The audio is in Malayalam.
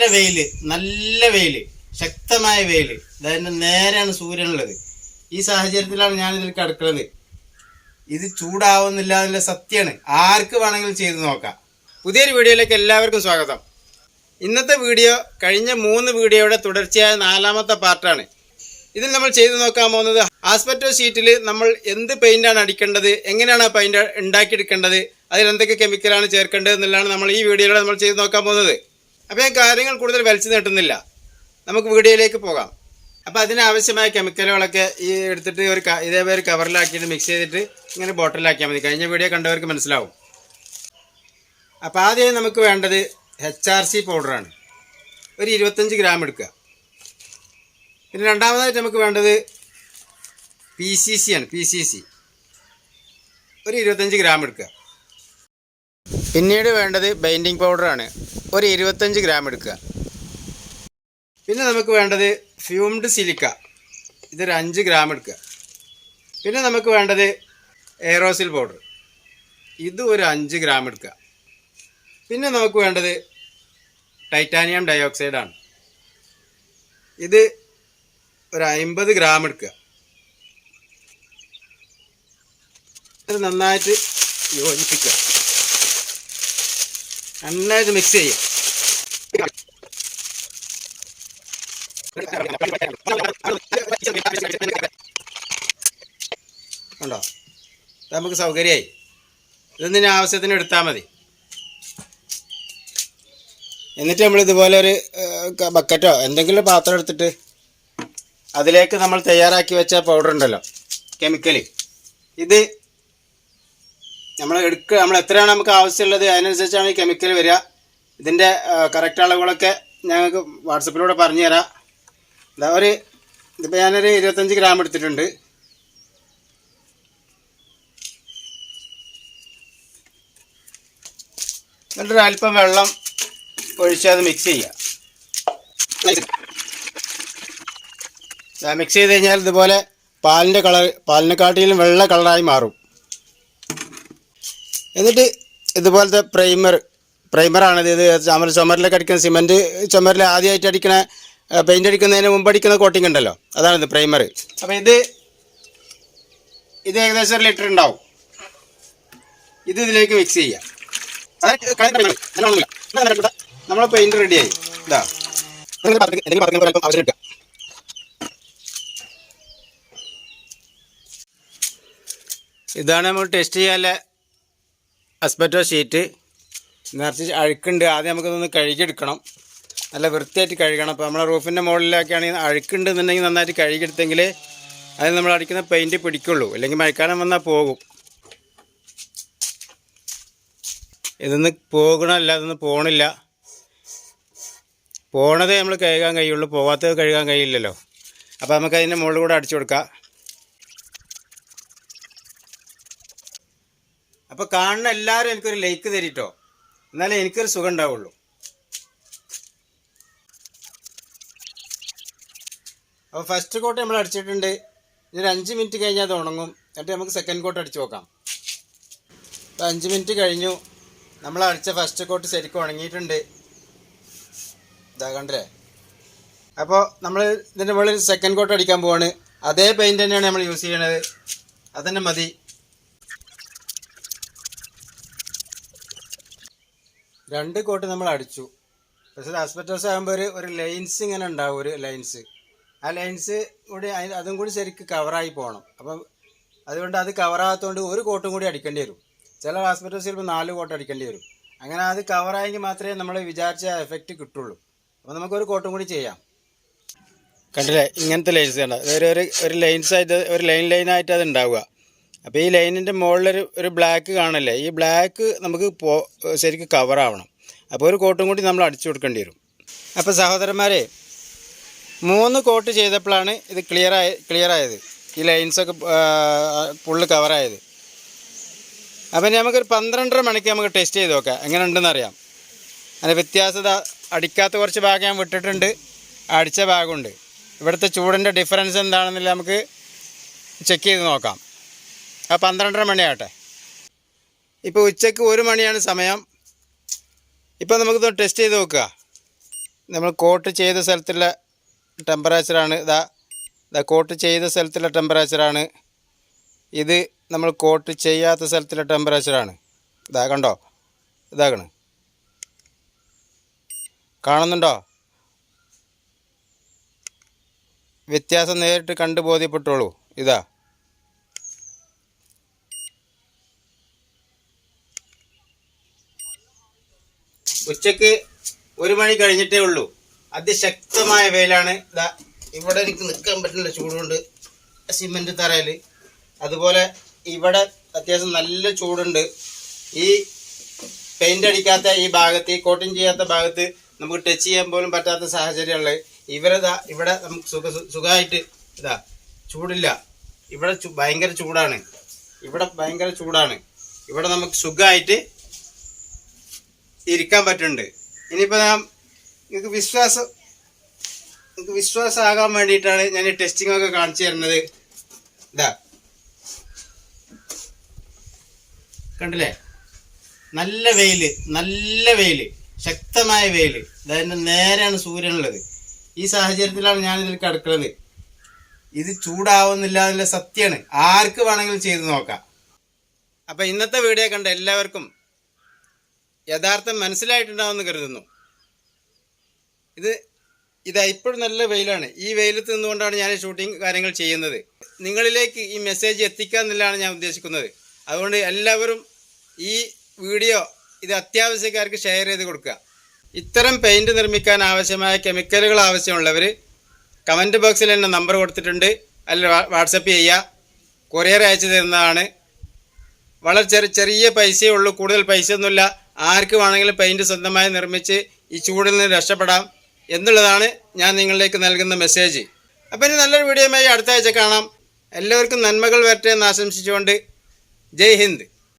നല്ല വെയിൽ നല്ല വെയിൽ ശക്തമായ വെയിൽ. അതായത് നേരെയാണ് സൂര്യനുള്ളത്. ഈ സാഹചര്യത്തിലാണ് ഞാൻ ഇതിൽ കിടക്കുന്നത്. ഇത് ചൂടാവുന്നില്ല എന്നുള്ള സത്യമാണ്. ആർക്ക് വേണമെങ്കിലും ചെയ്ത് നോക്കാം. പുതിയൊരു വീഡിയോയിലേക്ക് എല്ലാവർക്കും സ്വാഗതം. ഇന്നത്തെ വീഡിയോ കഴിഞ്ഞ മൂന്ന് വീഡിയോയുടെ തുടർച്ചയായ നാലാമത്തെ പാർട്ടാണ്. ഇതിൽ നമ്മൾ ചെയ്തു നോക്കാൻ പോകുന്നത് ആസ്പെറ്റോ ഷീറ്റിൽ നമ്മൾ എന്ത് പെയിന്റാണ് അടിക്കേണ്ടത് എങ്ങനെയാണ് ആ പെയിന്റ് ഉണ്ടാക്കിയെടുക്കേണ്ടത് അതിൽ എന്തൊക്കെ കെമിക്കലാണ് ചേർക്കേണ്ടത് എന്നുള്ളതാണ് നമ്മൾ ഈ വീഡിയോയിലൂടെ നമ്മൾ ചെയ്ത് നോക്കാൻ പോകുന്നത്. അപ്പോൾ ഞാൻ കാര്യങ്ങൾ കൂടുതൽ വലിച്ചു നീട്ടുന്നില്ല. നമുക്ക് വീഡിയോയിലേക്ക് പോകാം. അപ്പോൾ അതിനാവശ്യമായ കെമിക്കലുകളൊക്കെ ഈ എടുത്തിട്ട് ഒരു ഇതേപോലെ കവറിലാക്കിയിട്ട് മിക്സ് ചെയ്തിട്ട് ഇങ്ങനെ ബോട്ടിലാക്കിയാൽ മതി. കഴിഞ്ഞ വീഡിയോ കണ്ടവർക്ക് മനസ്സിലാവും. അപ്പോൾ ആദ്യം നമുക്ക് വേണ്ടത് എച്ച് ആർ സി പൗഡറാണ് ഒരു ഇരുപത്തഞ്ച് ഗ്രാം എടുക്കുക. പിന്നെ രണ്ടാമതായിട്ട് നമുക്ക് വേണ്ടത് പി സി സി ആണ്. പി സി സി ഒരു ഇരുപത്തഞ്ച് ഗ്രാം എടുക്കുക. പിന്നീട് വേണ്ടത് ബൈൻഡിങ് പൗഡറാണ് ഒരു ഇരുപത്തഞ്ച് ഗ്രാം എടുക്കുക. പിന്നെ നമുക്ക് വേണ്ടത് ഫ്യൂംഡ് സിലിക്ക ഇതൊരു അഞ്ച് ഗ്രാം എടുക്കുക. പിന്നെ നമുക്ക് വേണ്ടത് എയറോസിൽ പൗഡർ ഇത് ഒരു അഞ്ച് ഗ്രാം എടുക്കുക. പിന്നെ നമുക്ക് വേണ്ടത് ടൈറ്റാനിയം ഡയോക്സൈഡാണ് ഇത് ഒരു അമ്പത് ഗ്രാം എടുക്കുക. ഇത് നന്നായിട്ട് യോജിപ്പിക്കുക. നന്നായിട്ട് മിക്സ് ചെയ്യാം. ഉണ്ടോ? നമുക്ക് സൗകര്യമായി. ഇതൊന്നിന് ആവശ്യത്തിന് എടുത്താൽ മതി. എന്നിട്ട് നമ്മൾ ഇതുപോലെ ഒരു ബക്കറ്റോ എന്തെങ്കിലും പാത്രം എടുത്തിട്ട് അതിലേക്ക് നമ്മൾ തയ്യാറാക്കി വെച്ച പൗഡർ ഉണ്ടല്ലോ കെമിക്കൽ ഇത് നമ്മൾ എടുക്കുക നമ്മൾ എത്രയാണ് നമുക്ക് ആവശ്യമുള്ളത് അതിനനുസരിച്ചാണ് ഈ കെമിക്കൽ വരിക. ഇതിന്റെ കറക്റ്റ് അളവുകളൊക്കെ ഞങ്ങൾക്ക് വാട്സപ്പിലൂടെ പറഞ്ഞു തരാം ഇതാ ഒരു ഇതിപ്പോൾ ഞാനൊരു ഇരുപത്തഞ്ച് ഗ്രാം എടുത്തിട്ടുണ്ട്. എന്നിട്ടൊരു അല്പം വെള്ളം ഒഴിച്ച് അത് മിക്സ് ചെയ്യുക. മിക്സ് ചെയ്ത് കഴിഞ്ഞാൽ ഇതുപോലെ പാലിന്റെ കളർ പാലിനെക്കാട്ടിലും വെള്ള കളറായി മാറും. എന്നിട്ട് ഇതുപോലത്തെ പ്രൈമർ പ്രൈമറാണിത് ഇത് ചുമർ ചുമരിലൊക്കെ അടിക്കുന്ന സിമെന്റ് ചുമരിൽ ആദ്യമായിട്ട് അടിക്കണ പെയിന്റ് അടിക്കുന്നതിന് മുമ്പ് അടിക്കുന്ന കോട്ടിംഗ് ഉണ്ടല്ലോ. അതാണിത് പ്രൈമർ അപ്പോൾ ഇത് ഇത് ഏകദേശം ഒരു ലിറ്റർ ഉണ്ടാവും. ഇത് ഇതിലേക്ക് മിക്സ് ചെയ്യാം. നമ്മളെ പെയിന്റ് റെഡിയായി ഇതാ. ഇതാണ് നമ്മൾ ടെസ്റ്റ് ചെയ്യാനുള്ള അസ്പെറ്റോ ഷീറ്റ് നിറച്ച് അഴുക്കുണ്ട്. ആദ്യം നമുക്കിതൊന്ന് കഴുകിയെടുക്കണം. നല്ല വൃത്തിയായിട്ട് കഴുകണം. അപ്പോൾ നമ്മളെ റൂഫിന്റെ അഴുക്കുണ്ട് എന്നുണ്ടെങ്കിൽ നന്നായിട്ട് കഴുകിയെടുത്തെങ്കിൽ അതിൽ നമ്മൾ അടിക്കുന്ന പെയിന്റ് പിടിക്കുള്ളൂ. അല്ലെങ്കിൽ മഴക്കാലം വന്നാൽ പോകും. ഇതൊന്ന് പോകണമല്ല ഇതൊന്ന് പോകണില്ല പോണതേ നമ്മൾ കഴുകാൻ കഴിയുള്ളൂ. പോകാത്തത് കഴുകാൻ കഴിയില്ലല്ലോ. അപ്പോൾ നമുക്ക് അതിന്റെ മുകളിൽ കൂടെ അടിച്ചു കൊടുക്കാം. അപ്പോൾ കാണുന്ന എല്ലാവരും എനിക്കൊരു ലൈക്ക് തരിട്ടോ. എന്നാലേ എനിക്കൊരു സുഖം ഉണ്ടാവുള്ളൂ അപ്പോൾ ഫസ്റ്റ് കോട്ട് നമ്മൾ അടിച്ചിട്ടുണ്ട്. ഇനി ഒരു അഞ്ച് മിനിറ്റ് കഴിഞ്ഞാൽ അത് ഉണങ്ങും. എന്നിട്ട് നമുക്ക് സെക്കൻഡ് കോട്ട് അടിച്ചു നോക്കാം. അപ്പോൾ അഞ്ച് മിനിറ്റ് കഴിഞ്ഞു. നമ്മൾ അടിച്ച ഫസ്റ്റ് കോട്ട് ശരിക്കും ഉണങ്ങിയിട്ടുണ്ട്. ഇതാ കണ്ടില്ലേ? അപ്പോൾ നമ്മൾ ഇതിന്റെ മുകളിൽ സെക്കൻഡ് കോട്ട് അടിക്കാൻ പോവാണ്. അതേ പെയിന്റ് തന്നെയാണ് നമ്മൾ യൂസ് ചെയ്യണത്. അതന്നെ മതി. രണ്ട് കോട്ട് നമ്മൾ അടിച്ചു. പക്ഷേ ആസ്പെറ്റോസ് ആകുമ്പോൾ ഒരു ഒരു ലൈൻസ് ഇങ്ങനെ ഉണ്ടാവും ഒരു ലൈൻസ് ആ ലൈൻസ് കൂടി അതും കൂടി ശരിക്ക് കവറായി പോകണം അപ്പം അതുകൊണ്ട് അത് കവറാകാത്തതുകൊണ്ട് ഒരു കോട്ടും കൂടി അടിക്കേണ്ടി വരും. ചില ഹോസ്പിറ്റൽസ് ചിലപ്പോൾ നാല് കോട്ട് അടിക്കേണ്ടി വരും. അങ്ങനെ അത് കവറായെങ്കിൽ മാത്രമേ നമ്മൾ വിചാരിച്ച എഫക്റ്റ് കിട്ടുള്ളൂ. അപ്പോൾ നമുക്കൊരു കോട്ടും കൂടി ചെയ്യാം. കണ്ടില്ലേ? ഇങ്ങനത്തെ ലൈൻസ് കണ്ട? ഒരു ഒരു ലൈൻസ് ആയിട്ട് ഒരു ലൈൻ ലൈനായിട്ട് അത് ഉണ്ടാവുക. അപ്പോൾ ഈ ലൈനിന്റെ മുകളിലൊരു ഒരു ബ്ലാക്ക് കാണല്ലേ? ഈ ബ്ലാക്ക് നമുക്ക് പോ ശരിക്കും കവറാവണം അപ്പോൾ ഒരു കോട്ടും കൂടി നമ്മൾ അടിച്ചു കൊടുക്കേണ്ടി വരും. അപ്പോൾ സഹോദരന്മാരെ മൂന്ന് കോട്ട് ചെയ്തപ്പോഴാണ് ഇത് ക്ലിയർ ആയത്. ഈ ലൈൻസൊക്കെ ഫുള്ള് കവറായത് അപ്പം നമുക്കൊരു പന്ത്രണ്ടര മണിക്ക് നമുക്ക് ടെസ്റ്റ് ചെയ്ത് നോക്കാം. എങ്ങനെ ഉണ്ടെന്ന് അറിയാം. അതിന് വ്യത്യാസത അടിക്കാത്ത കുറച്ച് ഭാഗം ഞാൻ വിട്ടിട്ടുണ്ട്. അടിച്ച ഭാഗമുണ്ട്. ഇവിടുത്തെ ചൂടിന്റെ ഡിഫറൻസ് എന്താണെന്നില്ല നമുക്ക് ചെക്ക് ചെയ്ത് നോക്കാം. പന്ത്രണ്ടര മണിയാകട്ടെ. ഇപ്പോൾ ഉച്ചയ്ക്ക് ഒരു മണിയാണ് സമയം. ഇപ്പോൾ നമുക്കിത് ടെസ്റ്റ് ചെയ്ത് നോക്കുക. നമ്മൾ കോട്ട് ചെയ്ത സ്ഥലത്തുള്ള ടെമ്പറേച്ചറാണ് ഇതാ ഇതാ കോട്ട് ചെയ്ത സ്ഥലത്തുള്ള ടെമ്പറേച്ചറാണ് ഇത് നമ്മൾ കോട്ട് ചെയ്യാത്ത സ്ഥലത്തുള്ള ടെമ്പറേച്ചറാണ് ഇതാ കണ്ടോ? ഇതാകണ് കാണുന്നുണ്ടോ? വ്യത്യാസം നേരിട്ട് കണ്ടു ബോധ്യപ്പെട്ടോളൂ. ഇതാ. ഉച്ചയ്ക്ക് ഒരു മണി കഴിഞ്ഞിട്ടേ ഉള്ളൂ. അതിശക്തമായ വെയിലാണ്. ഇതാ ഇവിടെ എനിക്ക് നിൽക്കാൻ പറ്റുന്നില്ല ചൂടുണ്ട് സിമെന്റ് തറയിൽ അതുപോലെ ഇവിടെ അത്യാവശ്യം നല്ല ചൂടുണ്ട്. ഈ പെയിന്റ് അടിക്കാത്ത ഈ ഭാഗത്ത് ഈ കോട്ടിങ് ചെയ്യാത്ത ഭാഗത്ത് നമുക്ക് ടച്ച് ചെയ്യാൻ പോലും പറ്റാത്ത സാഹചര്യമുള്ളത് ഇവരെ ഇവിടെ നമുക്ക് സുഖ സുഖമായിട്ട് ഇതാ ചൂടില്ല. ഇവിടെ ഭയങ്കര ചൂടാണ്. ഇവിടെ ഭയങ്കര ചൂടാണ്. ഇവിടെ നമുക്ക് സുഖമായിട്ട് ഇരിക്കാൻ പറ്റുന്നുണ്ട്. ഇനിയിപ്പോൾ ഞാൻ നിങ്ങൾക്ക് വിശ്വാസം നിങ്ങൾക്ക് വിശ്വാസമാകാൻ വേണ്ടിയിട്ടാണ് ഞാൻ ഈ ടെസ്റ്റിംഗ് ഒക്കെ കാണിച്ചു തരുന്നത്. ഇതാ. കണ്ടില്ലേ? നല്ല വെയിൽ നല്ല വെയിൽ ശക്തമായ വെയിൽ. അതായത് നേരെയാണ് സൂര്യനുള്ളത്. ഈ സാഹചര്യത്തിലാണ് ഞാൻ ഇതിൽ കിടക്കുന്നത് ഇത് ചൂടാവുന്നില്ല എന്നുള്ള സത്യമാണ്. ആർക്ക് വേണമെങ്കിലും ചെയ്ത് നോക്കാം. അപ്പം ഇന്നത്തെ വീഡിയോ കണ്ട എല്ലാവർക്കും യഥാർത്ഥം മനസ്സിലായിട്ടുണ്ടാവുമെന്ന് കരുതുന്നു. ഇത് ഇതാ ഇപ്പോഴും നല്ല വെയിലാണ്. ഈ വെയിലത്ത് നിന്നുകൊണ്ടാണ് ഞാൻ ഷൂട്ടിംഗ് കാര്യങ്ങൾ ചെയ്യുന്നത്. നിങ്ങളിലേക്ക് ഈ മെസ്സേജ് എത്തിക്കുക എന്നുള്ളതാണ് ഞാൻ ഉദ്ദേശിക്കുന്നത്. അതുകൊണ്ട് എല്ലാവരും ഈ വീഡിയോ ഇത് അത്യാവശ്യക്കാർക്ക് ഷെയർ ചെയ്ത് കൊടുക്കുക. ഇത്തരം പെയിന്റ് നിർമ്മിക്കാൻ ആവശ്യമായ കെമിക്കലുകൾ ആവശ്യമുള്ളവർ കമന്റ് ബോക്സിൽ എന്നെ നമ്പർ കൊടുത്തിട്ടുണ്ട്. അല്ല വാട്സപ്പ് ചെയ്യുക. കൊറിയർ അയച്ചു തരുന്നതാണ്. വളരെ ചെറിയ ചെറിയ പൈസയേ ഉള്ളൂ. കൂടുതൽ പൈസയൊന്നുമില്ല. ആർക്ക് വേണമെങ്കിലും പെയിന്റ് സ്വന്തമായി നിർമ്മിച്ച് ഈ ചൂടിൽ നിന്ന് രക്ഷപ്പെടാം എന്നുള്ളതാണ് ഞാൻ നിങ്ങളിലേക്ക് നൽകുന്ന മെസ്സേജ് അപ്പോൾ ഇനി നല്ലൊരു വീഡിയോയുമായി അടുത്ത ആഴ്ച കാണാം. എല്ലാവർക്കും നന്മകൾ വരട്ടെ എന്ന് ആശംസിച്ചുകൊണ്ട് ജയ് ഹിന്ദ്.